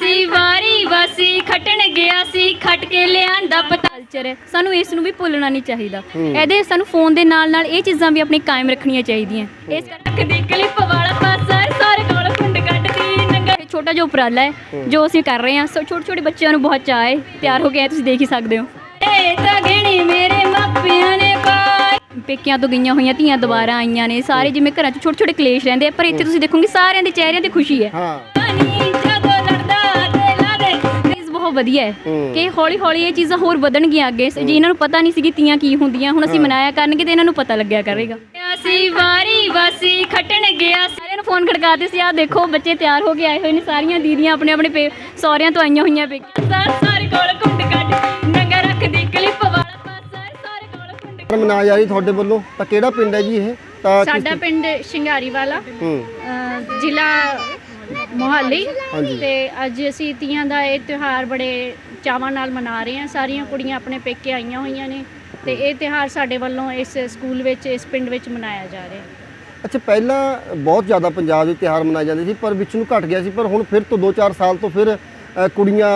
ਸੀ ਵਾਰੀ ਵਾਸੀ ਖਟਣ ਗਿਆ ਸੀ ਖਟ ਕੇ ਲਿਆਂਦਾ ਪਤਾ ਕਲਚਰ ਹੈ ਸਾਨੂੰ ਇਸ ਨੂੰ ਵੀ ਭੁੱਲਣਾ ਨਹੀਂ ਚਾਹੀਦਾ। ਇਹਦੇ ਸਾਨੂੰ ਫੋਨ ਦੇ ਨਾਲ ਨਾਲ ਇਹ ਚੀਜ਼ਾਂ ਵੀ ਆਪਣੀ ਕਾਇਮ ਰੱਖਣੀਆਂ ਚਾਹੀਦੀਆਂ। ਇਸ ਕਰਕੇ ਦੀ ਕਲਿੱਪ ਵਾਲਾ ਪਾਸਾ ਸਾਰੇ ਕੋਲ ਕੁੰਡ ਕੱਢਦੀ ਨੰਗਾ। ਇਹ ਛੋਟਾ ਜਿਹਾ ਉਪਰਾਲਾ ਹੈ ਜੋ ਅਸੀਂ ਕਰ ਰਹੇ ਹਾਂ। ਸੋ ਛੋਟੇ ਛੋਟੇ ਬੱਚਿਆਂ ਨੂੰ ਬਹੁਤ ਚਾਅ ਹੈ। ਤਿਆਰ ਹੋ ਆਏ, ਤੁਸੀਂ ਦੇਖ ਹੀ ਸਕਦੇ ਹੋ। ਇਹ ਤਾਂ ਗਹਿਣੀ ਮੇਰੇ ਮਾਪਿਆਂ ਨੇ ਪੇਕਿਆਂ ਤੋਂ ਗਈਆਂ ਹੋਈਆਂ ਧੀਆਂ ਦੁਬਾਰਾ ਆਈਆਂ ਨੇ। ਸਾਰੇ ਜਿਵੇਂ ਘਰਾਂ 'ਚ ਛੋਟੇ ਛੋਟੇ ਕਲੇਸ਼ ਰਹਿੰਦੇ ਆ ਪਰ ਇੱਥੇ ਤੁਸੀਂ ਦੇਖੋਗੇ ਸਾਰਿਆਂ ਦੇ ਚਿਹਰਿਆਂ ਤੇ ਖੁਸ਼ੀ ਹੈ। ਹਾਂ। ਬਹੁਤ ਵਧੀਆ ਹੈ। ਕਿ ਹੌਲੀ ਹੌਲੀ ਇਹ ਚੀਜ਼ਾਂ ਹੋਰ ਵਧਣਗੀਆਂ ਅੱਗੇ। ਜੇ ਇਹਨਾਂ ਨੂੰ ਪਤਾ ਨਹੀਂ ਸੀਗੀ ਤੀਆਂ ਕੀ ਹੁੰਦੀਆਂ ਹੁਣ ਅਸੀਂ ਮਨਾਇਆ ਕਰਨਗੇ ਤੇ ਇਹਨਾਂ ਨੂੰ ਪਤਾ ਲੱਗਿਆ ਕਰੇਗਾ। ਅਸੀਂ ਵਾਰੀ ਵਾਸੀ ਖਟਣ ਗਿਆ ਸਾਰਿਆਂ ਨੂੰ ਫੋਨ ਖੜਕਾਤੇ ਸੀ ਆ ਦੇਖੋ ਬੱਚੇ ਤਿਆਰ ਹੋ ਕੇ ਆਏ ਹੋਏ ਨੇ ਸਾਰੀਆਂ ਦੀਦੀਆਂ ਆਪਣੇ ਆਪਣੇ ਸਹੁਰਿਆਂ ਤੋਂ ਆਈਆਂ ਹੋਈਆਂ ਪੇ ਸਾਰੇ ਕੋਲ ਕੁੰਡ ਕੱਢ ਨੰਗਾ ਰੱਖਦੀ ਕਲਿੱਪ ਵਾਲਾ ਪਾਸਾ ਸਾਰੇ ਕੋਲ ਕੁੰਡ ਪਰ ਮਨਾਇਆ ਜਾ ਰਹੀ ਤੁਹਾਡੇ ਵੱਲੋਂ? ਤਾਂ ਕਿਹੜਾ ਪਿੰਡ ਹੈ ਜੀ ਇਹ? ਸਾਡਾ ਪਿੰਡ ਸ਼ਿੰਗਾਰੀ ਵਾਲਾ ਜ਼ਿਲ੍ਹਾ ਮੋਹਾਲੀ। ਹਾਂਜੀ। ਤੇ ਅੱਜ ਅਸੀਂ ਤੀਆਂ ਦਾ ਇਹ ਤਿਉਹਾਰ ਬੜੇ ਚਾਵਾਂ ਨਾਲ ਮਨਾ ਰਹੇ ਹਾਂ। ਸਾਰੀਆਂ ਕੁੜੀਆਂ ਆਪਣੇ ਪੇਕੇ ਆਈਆਂ ਹੋਈਆਂ ਨੇ ਤੇ ਇਹ ਤਿਉਹਾਰ ਸਾਡੇ ਵੱਲੋਂ ਇਸ ਸਕੂਲ ਵਿੱਚ ਇਸ ਪਿੰਡ ਵਿੱਚ ਮਨਾਇਆ ਜਾ ਰਿਹਾ ਹੈ। ਅੱਛਾ ਪਹਿਲਾਂ ਬਹੁਤ ਜ਼ਿਆਦਾ ਪੰਜਾਬ ਦੇ ਤਿਉਹਾਰ ਮਨਾਏ ਜਾਂਦੇ ਸੀ ਪਰ ਵਿੱਚ ਨੂੰ ਘਟ ਗਿਆ ਸੀ ਪਰ ਹੁਣ ਫਿਰ ਤੋਂ 2-4 ਸਾਲ ਤੋਂ ਫਿਰ ਅ, ਕੁੜੀਆਂ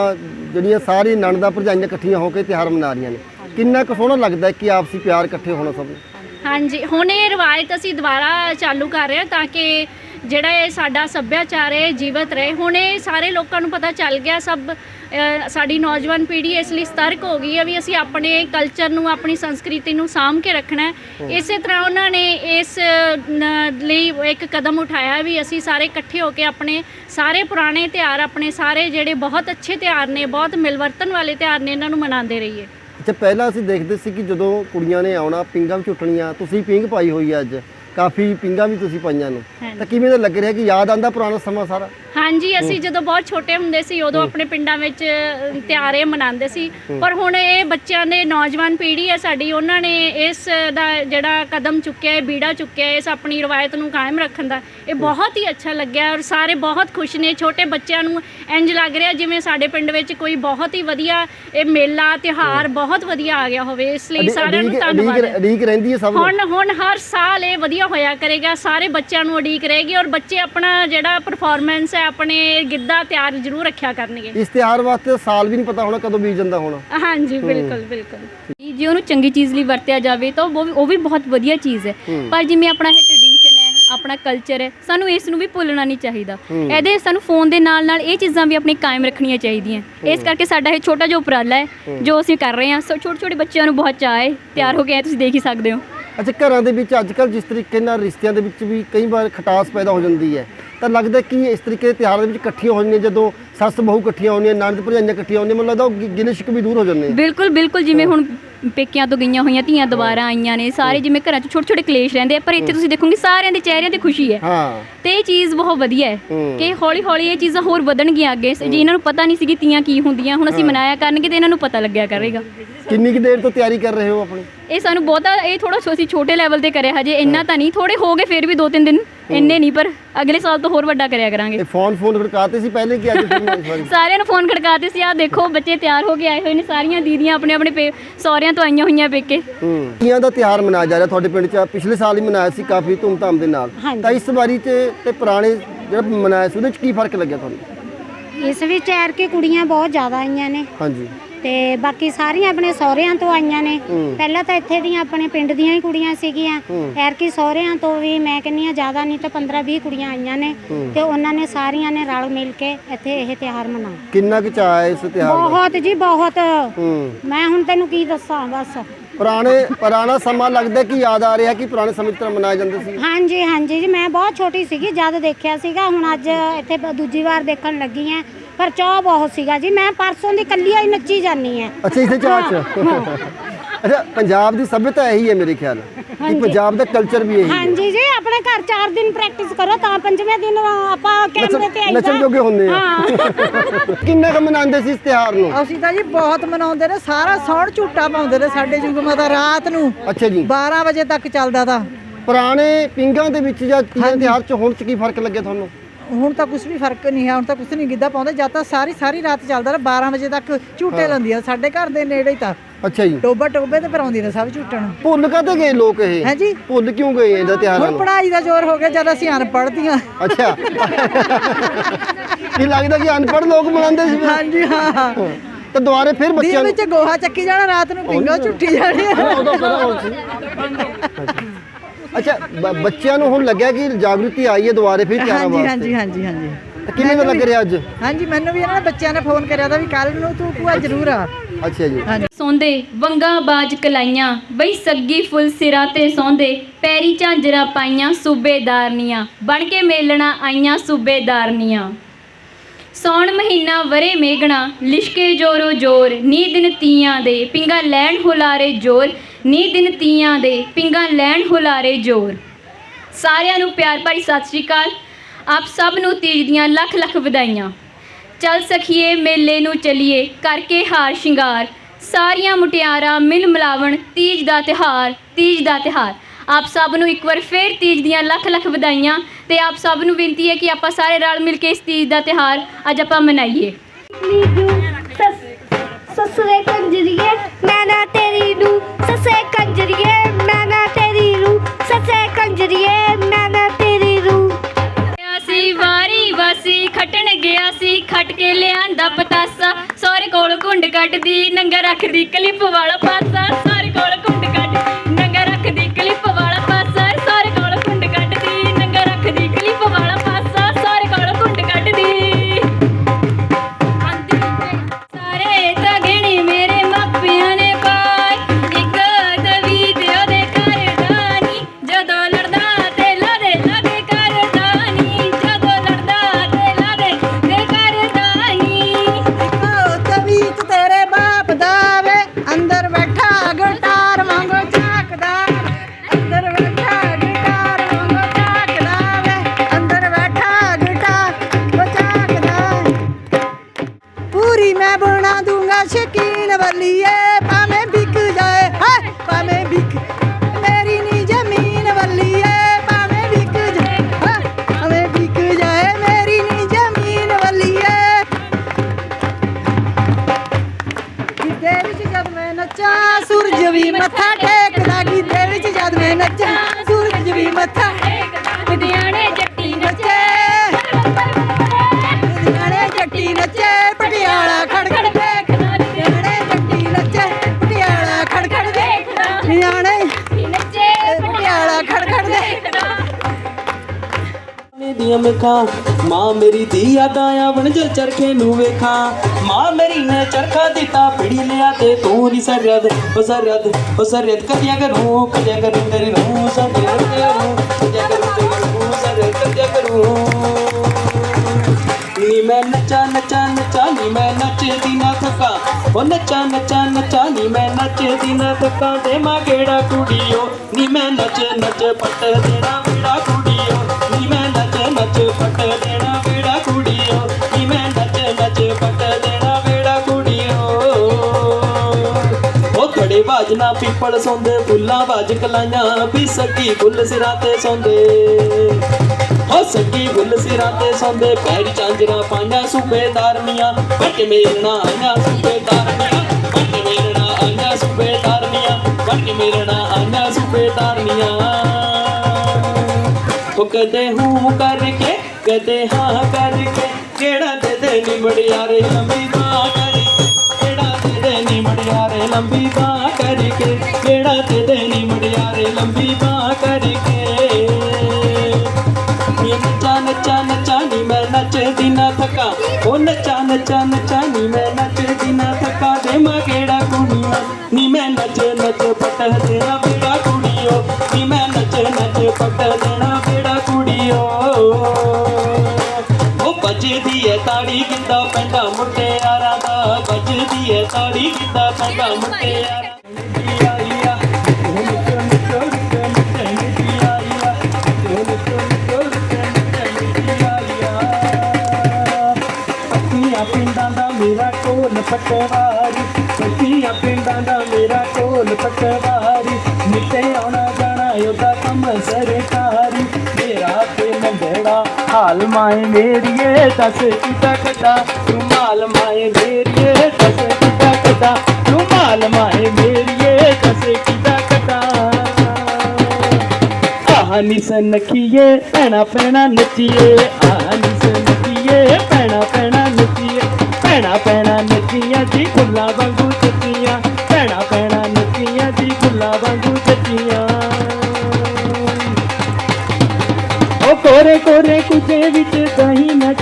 ਜਿਹੜੀਆਂ ਸਾਰੀ ਨਣਦਾਂ ਭਰਜਾਈਆਂ ਇਕੱਠੀਆਂ ਹੋ ਕੇ ਤਿਉਹਾਰ ਮਨਾ ਰਹੀਆਂ ਨੇ। ਕਿੰਨਾ ਕੁ ਸੋਹਣਾ ਲੱਗਦਾ ਹੈ ਕਿ ਆਪਸੀ ਪਿਆਰ ਇਕੱਠੇ ਹੋਣਾ ਸਭ ਨੂੰ? ਹਾਂਜੀ ਹੁਣ ਇਹ ਰਿਵਾਇਤ ਅਸੀਂ ਦੁਬਾਰਾ ਚਾਲੂ ਕਰ ਰਹੇ ਹਾਂ ਤਾਂ ਕਿ ਜਿਹੜਾ ਇਹ ਸਾਡਾ ਸੱਭਿਆਚਾਰ ਹੈ ਜੀਵਤ ਰਹੇ। ਹੁਣ ਇਹ ਸਾਰੇ ਲੋਕਾਂ ਨੂੰ ਪਤਾ ਚੱਲ ਗਿਆ ਸਭ ਸਾਡੀ ਨੌਜਵਾਨ ਪੀੜ੍ਹੀ ਇਸ ਲਈ ਸਤਰਕ ਹੋ ਗਈ ਹੈ ਵੀ ਅਸੀਂ ਆਪਣੇ ਕਲਚਰ ਨੂੰ ਆਪਣੀ ਸੰਸਕ੍ਰਿਤੀ ਨੂੰ ਸਾਂਭ ਕੇ ਰੱਖਣਾ ਹੈ। ਇਸੇ ਤਰ੍ਹਾਂ ਉਹਨਾਂ ਨੇ ਇਸ ਲਈ ਇੱਕ ਕਦਮ ਉਠਾਇਆ ਵੀ ਅਸੀਂ ਸਾਰੇ ਇਕੱਠੇ ਹੋ ਕੇ ਆਪਣੇ ਸਾਰੇ ਪੁਰਾਣੇ ਤਿਉਹਾਰ ਆਪਣੇ ਸਾਰੇ ਜਿਹੜੇ ਬਹੁਤ ਅੱਛੇ ਤਿਉਹਾਰ ਨੇ ਬਹੁਤ ਮਿਲਵਰਤਨ ਵਾਲੇ ਤਿਉਹਾਰ ਨੇ ਇਹਨਾਂ ਨੂੰ ਮਨਾਉਂਦੇ ਰਹੀਏ। ਅੱਛਾ ਪਹਿਲਾਂ ਅਸੀਂ ਦੇਖਦੇ ਸੀ ਕਿ ਜਦੋਂ ਕੁੜੀਆਂ ਨੇ ਆਉਣਾ ਪਿੰਗਾਂ ਝੁੱਟਣੀਆਂ ਤੁਸੀਂ ਪਿੰਗ ਪਾਈ ਹੋਈ ਹੈ ਅੱਜ। ਕਾਫੀ ਪਿੰਗਾਂ ਵੀ ਤੁਸੀਂ ਪਾਈਆਂ ਨੇ। ਹਾਂਜੀ। ਤਾਂ ਕਿਵੇਂ ਦਾ ਲੱਗ ਰਿਹਾ ਕਿ ਯਾਦ ਆਂਦਾ ਪੁਰਾਣਾ ਸਮਾਂ ਸਾਰਾ? ਹਾਂਜੀ ਅਸੀਂ ਜਦੋਂ ਬਹੁਤ ਛੋਟੇ ਹੁੰਦੇ ਸੀ ਉਦੋਂ ਆਪਣੇ ਪਿੰਡਾਂ ਵਿੱਚ ਅ, ਇਹ ਮਨਾਉਂਦੇ ਸੀ। ਪਰ ਹੁਣ ਇਹ ਬੱਚਿਆਂ ਦੇ ਨੌਜਵਾਨ ਪੀੜ੍ਹੀ ਹੈ ਸਾਡੀ ਉਹਨਾਂ ਨੇ ਇਸ ਦਾ ਜਿਹੜਾ ਕਦਮ ਚੁੱਕਿਆ ਹੈ ਬੀੜਾ ਚੁੱਕਿਆ ਹੈ ਇਸ ਆਪਣੀ ਰਵਾਇਤ ਨੂੰ ਕਾਇਮ ਰੱਖਣ ਦਾ ਇਹ ਬਹੁਤ ਹੀ ਅੱਛਾ ਲੱਗਿਆ ਔਰ ਸਾਰੇ ਬਹੁਤ ਖੁਸ਼ ਨੇ। ਛੋਟੇ ਬੱਚਿਆਂ ਨੂੰ ਇੰਜ ਲੱਗ ਰਿਹਾ ਜਿਵੇਂ ਸਾਡੇ ਪਿੰਡ ਵਿੱਚ ਕੋਈ ਬਹੁਤ ਹੀ ਵਧੀਆ ਇਹ ਮੇਲਾ ਤਿਉਹਾਰ ਬਹੁਤ ਵਧੀਆ ਆ ਗਿਆ ਹੋਵੇ ਇਸ ਲਈ ਸਾਰਿਆਂ ਨੂੰ ਧੰਨਵਾਦ ਹੈ। ਅੜੀਕ ਰਹਿੰਦੀ ਹੈ ਸਭ ਨੂੰ? ਹੁਣ ਹੁਣ ਹਰ ਸਾਲ ਇਹ ਵਧੀਆ ਹੋਇਆ ਕਰੇਗਾ ਸਾਰੇ ਬੱਚਿਆਂ ਨੂੰ ਉਡੀਕ ਰਹੇਗੀ ਔਰ ਬੱਚੇ ਆਪਣਾ ਜਿਹੜਾ ਪਰਫਾਰਮੈਂਸ ਹੈ ਆਪਣੇ ਗਿੱਧਾ ਤਿਆਰ ਜ਼ਰੂਰ ਰੱਖਿਆ ਕਰਨਗੇ। ਇਸ ਤਿਉਹਾਰ ਵਾਸਤੇ ਸਾਲ ਵੀ ਨਹੀਂ ਪਤਾ ਹੋਣਾ ਕਦੋਂ ਬੀਜ ਜਾਂਦਾ ਹੋਣਾ। ਹਾਂਜੀ ਬਿਲਕੁਲ ਬਿਲਕੁਲ। ਜੇ ਉਹਨੂੰ ਚੰਗੀ ਚੀਜ਼ ਲਈ ਵਰਤਿਆ ਜਾਵੇ ਤਾਂ ਉਹ ਵੀ ਉਹ ਵੀ ਬਹੁਤ ਵਧੀਆ ਚੀਜ਼ ਹੈ। ਪਰ ਜਿਵੇਂ ਆਪਣਾ ਇਹ ਟ੍ਰੈਡੀਸ਼ਨ ਹੈ ਆਪਣਾ ਕਲਚਰ ਹੈ ਸਾਨੂੰ ਇਸ ਨੂੰ ਵੀ ਭੁੱਲਣਾ ਨਹੀਂ ਚਾਹੀਦਾ। ਇਹਦੇ ਸਾਨੂੰ ਫੋਨ ਦੇ ਨਾਲ ਨਾਲ ਇਹ ਚੀਜ਼ਾਂ ਵੀ ਆਪਣੀ ਕਾਇਮ ਰੱਖਣੀਆਂ ਚਾਹੀਦੀਆਂ। ਇਸ ਕਰਕੇ ਸਾਡਾ ਇਹ ਛੋਟਾ ਜਿਹਾ ਉਪਰਾਲਾ ਹੈ ਜੋ ਅਸੀਂ ਕਰ ਰਹੇ ਹਾਂ। ਸੋ ਛੋਟੇ ਛੋਟੇ ਬੱਚਿਆਂ ਨੂੰ ਬਹੁਤ ਚਾਅ ਹੈ ਤਿਆਰ ਹੋ ਕੇ ਆਏ, ਤੁਸੀਂ ਦੇਖ ਹੀ ਸਕਦੇ ਹੋ। ਅੱਛਾ ਘਰਾਂ ਦੇ ਵਿੱਚ ਅੱਜ ਕੱਲ ਜਿਸ ਤਰੀਕੇ ਨਾਲ ਰਿਸ਼ਤਿਆਂ ਦੇ ਵਿੱਚ ਵੀ ਕਈ ਵਾਰ ਖਟਾਸ ਪੈਦਾ ਹੋ ਜਾਂਦੀ ਹੈ ਤਾਂ ਲੱਗਦਾ ਕਿ ਇਸ ਤਰੀਕੇ ਦੇ ਤਿਉਹਾਰਾਂ ਦੇ ਵਿੱਚ ਇਕੱਠੀਆਂ ਹੋ ਜਾਂਦੀਆਂ ਜਦੋਂ ਸੱਸ ਬਹੂ ਇਕੱਠੀਆਂ ਹੁੰਦੀਆਂ ਨਣਦ ਭਰਜਾਈਆਂ ਇਕੱਠੀਆਂ ਹੁੰਦੀਆਂ ਮੈਨੂੰ ਲੱਗਦਾ ਉਹ ਗਿ- ਗਿਲੇ ਵੀ ਦੂਰ ਹੋ ਜਾਂਦੇ ਆ ਬਿਲਕੁਲ ਬਿਲਕੁਲ ਜਿਵੇਂ ਹੁਣ ਪੇਕਿਆਂ ਤੋਂ ਗਈਆਂ ਹੋਈਆਂ ਧੀਆਂ ਦੁਬਾਰਾ ਆਈਆਂ ਨੇ ਸਾਰੇ ਜਿਵੇਂ ਘਰਾਂ 'ਚ ਛੋਟੇ ਛੋਟੇ ਕਲੇਸ਼ ਰਹਿੰਦੇ ਆ ਪਰ ਇੱਥੇ ਤੁਸੀਂ ਦੇਖੋਗੇ ਸਾਰਿਆਂ ਦੇ ਚਿਹਰਿਆਂ ਤੇ ਖੁਸ਼ੀ ਹੈ। ਹਾਂ। ਤੇ ਇਹ ਚੀਜ਼ ਬਹੁਤ ਵਧੀਆ ਹੈ। ਕਿ ਹੌਲੀ ਹੌਲੀ ਇਹ ਚੀਜ਼ਾਂ ਹੋਰ ਵਧਣਗੀਆਂ ਅੱਗੇ। ਜੇ ਇਹਨਾਂ ਨੂੰ ਪਤਾ ਨਹੀਂ ਸੀਗੀ ਤੀਆਂ ਕੀ ਹੁੰਦੀਆਂ ਹੁਣ ਅਸੀਂ ਮਨਾਇਆ ਕਰਨਗੇ ਤੇ ਇਹਨਾਂ ਨੂੰ ਪਤਾ ਲੱਗਿਆ ਕਰੇਗਾ। ਕਿੰਨੀ ਕੁ ਦੇਰ ਤੋਂ ਤਿਆਰੀ ਕਰ ਰਹੇ ਹੋ ਆਪਣੀ? ਇਹ ਸਾਨੂੰ ਬਹੁਤਾ ਇਹ ਥੋੜਾ ਅਸੀਂ ਛੋਟੇ ਲੈਵਲ ਤੇ ਕਰਿਆ ਹਜੇ ਇੰਨਾ ਤਾਂ ਨਹੀਂ ਥੋੜੇ ਹੋ ਗਏ ਫਿਰ ਵੀ ਦੋ ਤਿੰਨ ਦਿਨ ਇੰਨੇ ਨਹੀਂ ਪਰ ਅਗਲੇ ਸਾਲ ਤੋਂ ਹੋਰ ਵੱਡਾ ਕਰਿਆ ਕਰਾਂਗੇ। ਇਹ ਫੋਨ ਫੋਨ ਖੜਕਾਤੇ ਸੀ ਪਹਿਲੇ ਕਿ ਅੱਜ ਫਿਰ ਇਸ ਵਾਰੀ ਸਾਰਿਆਂ ਨੂੰ ਫੋਨ ਖੜਕਾਤੇ ਸੀ ਆ ਦੇਖੋ ਬੱਚੇ ਤਿਆਰ ਹੋ ਕੇ ਆਏ ਹੋਏ ਨੇ ਸਾਰੀਆਂ ਦੀਦੀਆਂ ਆਪਣੇ ਆਪਣੇ ਸਹੁਰਿਆਂ ਤੋਂ ਆਈਆਂ ਹੋਈਆਂ ਪੇਕੇ। ਹੂੰ। ਤੀਆਂ ਦਾ ਤਿਉਹਾਰ ਮਨਾਇਆ ਜਾ ਰਿਹਾ ਤੁਹਾਡੇ ਪਿੰਡ 'ਚ ਪਿਛਲੇ ਸਾਲ ਹੀ ਮਨਾਇਆ ਸੀ ਕਾਫੀ ਧੂਮਧਾਮ ਦੇ ਨਾਲ। ਤਾਂ ਇਸ ਵਾਰੀ 'ਚ ਤੇ ਪੁਰਾਣੇ ਜਿਹੜਾ ਮਨਾਇਆ ਸੀ ਉਹਦੇ 'ਚ ਕੀ ਫ਼ਰਕ ਲੱਗਿਆ ਤੁਹਾਨੂੰ? ਇਸ ਵਿੱਚ ਐਰ ਕੇ ਕੁੜੀਆਂ ਬਹੁਤ ਜ਼ਿਆਦਾ ਆਈਆਂ ਨੇ। ਹਾਂਜੀ। ਤੇ ਬਾਕੀ ਸਾਰੀਆਂ ਆਪਣੇ ਸਹੁਰਿਆਂ ਤੋਂ ਆਈਆਂ ਨੇ। ਪਹਿਲਾਂ ਤਾਂ ਇੱਥੇ ਦੀਆਂ ਆਪਣੇ ਪਿੰਡ ਦੀਆਂ ਹੀ ਕੁੜੀਆਂ ਸੀਗੀਆਂ। ਐਰ ਕੀ ਸਹੁਰਿਆਂ ਤੋਂ ਵੀ ਮੈਂ ਕਹਿੰਨੀ ਆ ਜ਼ਿਆਦਾ ਨਹੀਂ ਤਾਂ 15 20 ਕੁੜੀਆਂ ਆਈਆਂ ਨੇ ਤੇ ਉਹਨਾਂ ਨੇ ਸਾਰੀਆਂ ਨੇ ਰਲ ਮਿਲ ਕੇ ਇੱਥੇ ਇਹ ਤਿਉਹਾਰ ਮਨਾਇਆ। ਕਿੰਨਾ ਕੁ ਚਾਅ ਹੈ ਇਸ ਤਿਉਹਾਰ ਦਾ? ਬਹੁਤ ਜੀ ਬਹੁਤ। ਮੈਂ ਹੁਣ ਤੈਨੂੰ ਕੀ ਦੱਸਾਂ ਬਸ। ਪੁਰਾਣੇ ਪੁਰਾਣਾ ਸਮਾਂ ਲੱਗਦਾ ਕਿ ਯਾਦ ਆ ਰਿਹਾ ਕਿ ਪੁਰਾਣੇ ਸਮੇਂ ਤਰ੍ਹਾਂ ਮਨਾਇਆ ਜਾਂਦਾ ਸੀ? ਹਾਂਜੀ ਹਾਂਜੀ ਜੀ ਮੈਂ ਬਹੁਤ ਛੋਟੀ ਸੀਗੀ ਜਦ ਦੇਖਿਆ ਸੀਗਾ ਹੁਣ ਅੱਜ ਇੱਥੇ ਦੂਜੀ ਵਾਰ ਦੇਖਣ ਲੱਗੀ ਆ ਪਰ ਚਾਅ ਬਹੁਤ ਸੀਗਾ ਜੀ। ਮੈਂ ਪਰਸੋਂ ਦੀ ਕੱਲੀ ਹੀ ਨੱਚੀ ਜਾਨੀ ਆ ਅੱਛਾ ਇਸੇ ਚਾਅ 'ਚ? ਅੱਛਾ ਪੰਜਾਬ ਦੀ ਸਭਿਅਤਾ ਇਹੀ ਹੈ ਮੇਰੇ ਖਿਆਲ। ਕਿ ਪੰਜਾਬ ਦਾ ਕਲਚਰ ਵੀ ਇਹੀ ਹੈ ਹਾਂਜੀ ਜੀ ਆਪਣੇ ਘਰ 4 ਦਿਨ ਪ੍ਰੈਕਟਿਸ ਕਰੋ ਤਾਂ ਪੰਜਵੇਂ ਦਿਨ ਆਪਾਂ ਕੈਮਰੇ ਤੇ ਆਈਦਾ। ਨੱਚਣ ਜੋਗੇ ਹੁੰਦੇ ਆ। ਹਾਂ। ਕਿੰਨਾ ਕੁ ਮਨਾਉਂਦੇ ਸੀ ਇਸ ਤਿਉਹਾਰ ਨੂੰ? ਅਸੀਂ ਤਾਂ ਜੀ ਬਹੁਤ ਮਨਾਉਂਦੇ ਨੇ ਸਾਰਾ ਸੌਣ ਝੂਟਾ ਪਾਉਂਦੇ ਨੇ ਸਾਡੇ ਯੁੱਗ ਮਾ ਤਾਂ ਰਾਤ ਨੂੰ। ਅੱਛਾ ਜੀ। 12 ਵਜੇ ਤੱਕ ਚੱਲਦਾ ਤਾ। ਪੁਰਾਣੇ ਪਿੰਗਾਂ ਦੇ ਵਿੱਚ ਜਾਂ ਤੀਆਂ ਤਿਉਹਾਰ 'ਚ ਹੁਣ 'ਚ ਕੀ ਫ਼ਰਕ ਲੱਗਿਆ ਤੁਹਾਨੂੰ? ਹੁਣ ਤਾਂ ਕੁਝ ਵੀ ਫ਼ਰਕ ਨਹੀਂ ਹੈ ਹੁਣ ਤਾਂ ਕੁਝ ਨਹੀਂ ਗਿੱਧਾ ਪਾਉਂਦੇ ਜਦ ਤਾਂ ਸਾਰੀ ਸਾਰੀ ਰਾਤ ਚੱਲਦਾ ਰਿਹਾ 12 ਵਜੇ ਤੱਕ ਝੂਟੇ ਲਾਉਂਦੀਆਂ ਸਾਡੇ ਘਰ ਦੇ ਨੇੜੇ ਹੀ ਤਾਂ। ਅੱਛਾ ਜੀ। ਟੋਬਾ ਟੋਬੇ ਤੇ ਪਰਾਉਂਦੀ ਨੇ ਸਭ ਝੂਟਣ। ਭੁੱਲ ਕਾਤੇ ਗਏ ਲੋਕ ਇਹ? ਹੈਂ ਜੀ? ਭੁੱਲ ਕਿਉਂ ਗਏ ਇਹਦਾ ਤਿਉਹਾਰਾਂ? ਹੁਣ ਨੂੰ ਪੜ੍ਹਾਈ ਦਾ ਜ਼ੋਰ ਹੋ ਗਿਆ ਜਦ ਅਸੀਂ ਅਨਪੜ੍ਹਦੀਆਂ ਅੱਛਾ। ਕੀ ਲੱਗਦਾ ਕਿ ਅਨਪੜ੍ਹ ਲੋਕ ਮਨਾਉਂਦੇ ਸੀ? ਹਾਂਜੀ ਹਾਂ ਹਾਂ। ਤੇ ਦੁਬਾਰੇ ਫਿਰ ਦਿਨ ਬੱਚਿਆਂ ਨੂੰ ਵਿੱਚ ਗੋਹਾ ਚੱਕੀ ਜਾਣਾ ਰਾਤ ਨੂੰ ਪਿੰਗੋ ਝੁੱਟੀ ਜਾਣੀ ਉਦੋਂ ਫਿਰ ਹੋਰ ਸੀ। ਅੱਛਾ ਬ- ਬੱਚਿਆਂ ਨੂੰ ਹੁਣ ਲੱਗਿਆ ਕਿ ਜਾਗਰੂਕਤੀ ਆਈ ਹੈ ਦੁਬਾਰੇ ਫਿਰ ਤਿਆਰਾਂ ਹਾਂਜੀ ਵਾਸਤੇ? ਹਾਂਜੀ ਹਾਂਜੀ ਹਾਂਜੀ। ਤਾਂ ਕਿਵੇਂ ਦਾ ਲੱਗ ਰਿਹਾ ਅੱਜ? ਹਾਂਜੀ ਮੈਨੂੰ ਵੀ ਇਹਨਾਂ ਨੇ ਬੱਚਿਆਂ ਨੇ ਫੋਨ ਕਰਿਆ ਤਾਂ ਵੀ ਕੱਲ ਨੂੰ ਤੂੰ ਭੂਆ ਜ਼ਰੂਰ ਆ। ਅੱਛਾ ਜੀ। ਸੌਂਦੇ ਵੰਗਾ ਬਾਜ ਕਲਾਈਆਂ ਬਈ ਸੱਗੀ ਫੁੱਲ ਸਿਰਾਂ ਤੇ ਸੌਂਦੇ ਪੈਰੀ ਝਾਂਜਰਾ ਪਾਈਆਂ ਸੂਬੇਦਾਰਨੀਆਂ ਬਣ ਕੇ ਮੇਲਣਾ ਆਈਆਂ ਸੂਬੇਦਾਰਨੀਆਂ ਸੌਣ ਮਹੀਨਾ ਵਰੇ ਮੇਗਣਾ ਲਿਸ਼ਕੇ ਜੋਰੋ ਜੋਰ ਨੀ ਦਿਨ ਤੀਆਂ ਦੇ ਪਿੰਗਾ ਲੈਣ ਹੁਲਾਰੇ ਜੋਰ ਨੀ ਦਿਨ ਤੀਆਂ ਦੇ ਪਿੰਗਾ ਲੈਣ ਹੁਲਾਰੇ ਜੋਰ। ਸਾਰਿਆਂ ਨੂੰ ਪਿਆਰ ਭਰੀ ਸਤਿ ਸ਼੍ਰੀ ਅਕਾਲ। ਆਪ ਸਭ ਨੂੰ ਤੀਜ ਦੀਆਂ ਲੱਖ ਲੱਖ ਵਧਾਈਆਂ। ਚੱਲ ਸਖੀਏ, ਮੇਲੇ ਨੂੰ ਚਲੀਏ, ਕਰਕੇ ਹਾਰ ਸ਼ਿੰਗਾਰ। ਸਾਰੀਆਂ ਮੁਟਿਆਰਾਂ ਮਿਲ ਮਿਲਾਵਣ ਤੀਜ ਦਾ ਤਿਹਾਰ, ਤੀਜ ਦਾ ਤਿਹਾਰ। ਆਪ ਸਭ ਨੂੰ ਇੱਕ ਵਾਰ ਫੇਰ ਤੀਜ ਦੀਆਂ ਲੱਖ ਲੱਖ ਵਧਾਈਆਂ ਤੇ ਆਪ ਸਭ ਨੂੰ ਬੇਨਤੀ ਹੈ ਕਿ ਆਪਾਂ ਸਾਰੇ ਰਲ ਮਿਲ ਕੇ ਇਸ ਤੀਜ ਦਾ ਤਿਹਾਰ ਅੱਜ ਆਪਾਂ ਮਨਾਈਏ। ਸਸਰੇ ਕੰਜਰੀਏ, ਮੈਂ ਨਾ ਤੇਰੀ ਨੂੰ ਸਸੇ ਕੰਜਰੀਏ, ਮੈਂ ਨਾ ਤੇਰੀ ਰੂ ਸਸੇ ਕੰਜਰੀਏ, ਮੈਂ ਨਾ ਤੇਰੀ ਰੂ ਗਿਆ ਸੀ ਵਾਰੀ, ਵਾਸੀ ਖਟਣ ਗਿਆ ਸੀ, ਖਟ ਕੇ ਲਿਆਂਦਾ ਪਤਾਸਾ। ਸਹੁਰੇ ਕੋਲ ਘੁੰਡ ਕੱਢਦੀ, ਨੰਗਾ ਰੱਖਦੀ, ਕਲਿੱਪ ਵਾਲਾ ਪਾਸਾ। ਸਾਰੇ ਕੋਲ ਘੁੰਡ ਪੂਰੀ ਮੈਂ ਬਣਾ ਦੂੰਗਾ ਸ਼ਕੀਨ ਵੱਲੀਏ ਭਾਵੇਂ ਵਿਕ ਜਾਏ, ਹਾਏ, ਭਾਵੇਂ ਵਿਕ ਮੇਰੀ ਨੀ ਜ਼ਮੀਨ ਵੱਲੀਏ ਭਾਵੇਂ ਵਿਕ ਜਾਏ, ਹਾਏ, ਭਾਵੇਂ ਵਿਕ ਜਾਏ ਮੇਰੀ ਨੀ ਜ਼ਮੀਨ ਵੱਲੀਏ ਗਿੱਧੇ ਵਿੱਚ ਜਦ ਮੈਂ ਨੱਚਾਂ, ਸੂਰਜ ਵੀ ਮੱਥਾ ਟੇਕਦਾ, ਗਿੱਧੇ ਵਿੱਚ ਜਦ ਮੈਂ ਨੱਚਾਂ ਨੀ ਦੀਆਂ ਮਾਂ ਮੇਰੀ ਦੀ ਯਾਦਾਂ ਆਵਣ ਜੇ ਚਰਖੇ ਨੂੰ ਵੇਖਾਂ। ਮਾਂ ਮੇਰੀ ਨੇ ਚਰਖਾ ਦਿੱਤਾ, ਪਿੜੀ ਲਿਆ ਤੇ ਤੂੰ ਨੀ ਸਰਦ ਉਹ ਸਰਦ ਕਦਿਆ ਕਰੂੰ ਕਦਿਆ ਕਰੂੰ ਤੇਰੀ ਨੂੰ ਸਰਦ ਕਦਿਆ ਕਰੂੰ ਕਦਿਆ ਕਰੂੰ ਤੇਰੀ ਨੂੰ ਸਰਦ ਕਦਿਆ ਕਰੂੰ। ਨੀ ਮੈਂ ਨੱਚਾ ਨੱਚਾ ਨੱਚਾ, ਨੀ ਮੈਂ ਨੱਚਦੀ ਨਾ ਥੱਕਾਂ। ਉਹ ਨੱਚਾ ਨੱਚਾ ਨੱਚਾ, ਨੀ ਮੈਂ ਨੱਚਦੀ ਨਾ ਥੱਕਾਂ। ਤੇ ਮਾਂ ਕਿਹੜਾ ਕੁੜੀਓ ਨੀ ਮੈਂ ਨੱਚ ਨੱਚ, ਪੱਟ ਦੇਣਾ ਮੇਰਾ ਕੁੜੀਓ ਨੀ ਮੈਂ ਪੱਟ ਦੇਣਾ ਮੇਰਾ ਕੁੜੀਓ, ਨੀ ਮੈਂ ਨੱਚ ਨੱਚ ਪੱਟ ਦੇਣਾ ਮੇਰਾ ਕੁੜੀਓ। ਉਹ ਖੜੇ ਬਾਜਨਾ ਪੀਪਲ ਸੌਂਦੇ, ਫੁੱਲਾਂ ਬਾਜ ਕਲਾਈਆਂ, ਵੀ ਸੱਗੀ ਫੁੱਲ ਸਿਰਾਂ ਤੇ ਸੌਂਦੇ। ਹੋ ਸੱਗੀ ਫੁੱਲ ਸਿਰਾਂ ਤੇ ਸੌਂਦੇ, ਪੈਰੀ ਚਾਂਜਰਾ ਪਾਈਆਂ ਸੂਬੇਦਾਰਨੀਆਂ ਵੱਟ ਮੇਰਣਾ ਆਈਆਂ ਸੂਬੇਦਾਰਨੀਆਂ ਵੱਟ ਮੇਰਣਾ ਆਈਆਂ ਸੂਬੇਦਾਰਨੀਆਂ ਵੱਟ ਮੇਰਣਾ ਆਈਆਂ ਸੂਬੇਦਾਰਨੀਆਂ ਉਹ ਕਦੇ ਹੂੰ ਕਰਕੇ, ਕਦੇ ਹਾਂ ਕਰਕੇ, ਕਿਹੜਾ ਦੇ ਦੇ ਨਿਮੜਿਆਰੇ ਲੰਬੀ ਬਾਹ ਕਰਕੇ, ਕਿਹੜਾ ਦੇ ਦੇ ਨਿਮੜਿਆਰੇ ਲੰਬੀ ਬਾਹ ਕਰਕੇ, ਕਿਹੜਾ ਦੇ ਦੇ ਨਿਮੜਿਆਰੇ ਲੰਬੀ ਬਾਹ ਕਰਕੇ। ਨੀ ਨੱਚਾ ਨੱਚਾ ਨੱਚਾ ਮੈਂ ਨੱਚਦੀ ਨਾ ਥੱਕਾਂ। ਉਹ ਨੱਚਾ ਨੱਚਾ ਚਾਨੀ ਮੈਂ ਨੱਚਦੀ ਨਾ ਥੱਕਾਂ। ਦੇ ਮੈਂ ਕਿਹੜਾ ਕੁੜੀਆਂ ਨੀ ਮੈਂ ਨੱਚ ਨੱਚ ਪਟ ਦੇਣਾ ਪਟਵਾਰੀ ਪੱਤੀਆਂ ਪਿੰਡਾਂ ਦਾ ਮੇਰਾ ਢੋਲ ਪਟਵਾਰੀ। ਨਿੱਤੇ ਆਉਣਾ ਜਾਣਾ, ਉਹਦਾ ਕੰਮ ਸਰਕਾਰੀ। ਮੇਰਾ ਤੇ ਮੰਡੜਾ ਹਾਲ ਮਾਏ ਮੇਰੀਏ, ਦੱਸ ਕਿਤਾ ਕਟਾ ਤੂੰ ਮਾਲ ਮਾਏ ਮੇਰੀਏ, ਦੱਸ ਕਿਤਾ ਕਟਾ ਤੂੰ ਮਾਏ ਮੇਰੀਏ ਕਸੇ ਕਿਤਾ ਕਟਾ ਆਹ ਨਿਸ ਨਖੀਏ ਭੈਣਾ ਨੱਚੀਏ ਆਹ ਨਿਸ ਨਖੀਏ ਵੇ ਪੈਣਾ ਪੈਣਾ ਨੱਚੀਆਂ ਪੈਣਾ ਪੈਣਾ ਨੱਚੀਆਂ ਜੀ ਫੁੱਲਾਂ ਵਾਂਗੂ ਚੱਕੀਆਂ ਪੈਣਾ ਪੈਣਾ ਨੱਚੀਆਂ ਜੀ ਫੁੱਲਾਂ ਵਾਂਗੂ ਚੱਕੀਆਂ ਉਹ ਕੋਰੇ ਕੋਰੇ ਕੁਝੇ ਵਿੱਚ ਦਹੀਂ ਨਾ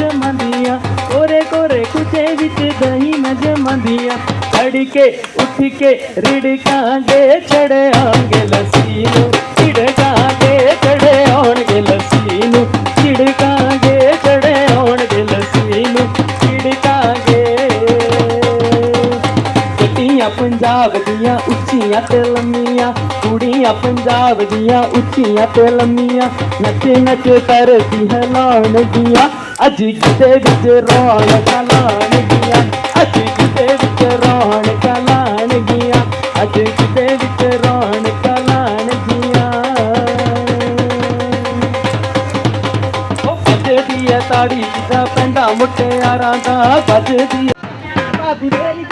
ਕੋਰੇ ਕੋਰੇ ਕੁਝੇ ਵਿੱਚ ਦਹੀਂ ਨਾ ਜਮਾਂਦੀਆਂ ਖੜ ਕੇ ਉੱਠ ਕੇ ਰਿੜਕਾਂਗੇ ਚੜਾਂਗੇ ਲੱਸੀ ਨੂੰ ਰਿੜਕਾਂਗੇ ਚੜਾਉਣਗੇ ਲੱਸੀ ਨੂੰ ਰਿੜਕਾਂਗੇ ਚੜਾਉਣਗੇ ਲੱਸੀ ਨੂੰ ਰਿੜਕਾਂਗੇ ਜੱਟੀਆਂ ਪੰਜਾਬ ਦੀਆਂ ਉੱਚੀਆਂ ਤੇ ਲੰਮੀਆਂ ਕੁੜੀਆਂ ਪੰਜਾਬ ਦੀਆਂ ਉੱਚੀਆਂ ਤੇ ਲੰਮੀਆਂ ਨੱਚ ਨੱਚ ਤਰਦੀ ਹੈ ਲਾਉਣਗੀਆਂ ਅੱਜ ਕਿਤੇ ਵਿੱਚ ਰੌਣਕਾਂ ਲਾਉਣਗੀਆਂ ਅੱਜ ਮੁਟਿਆਰਾਂ ਦਾ ਵੱਜਦੀ ਭਾਬੀ ਮੇਰੀ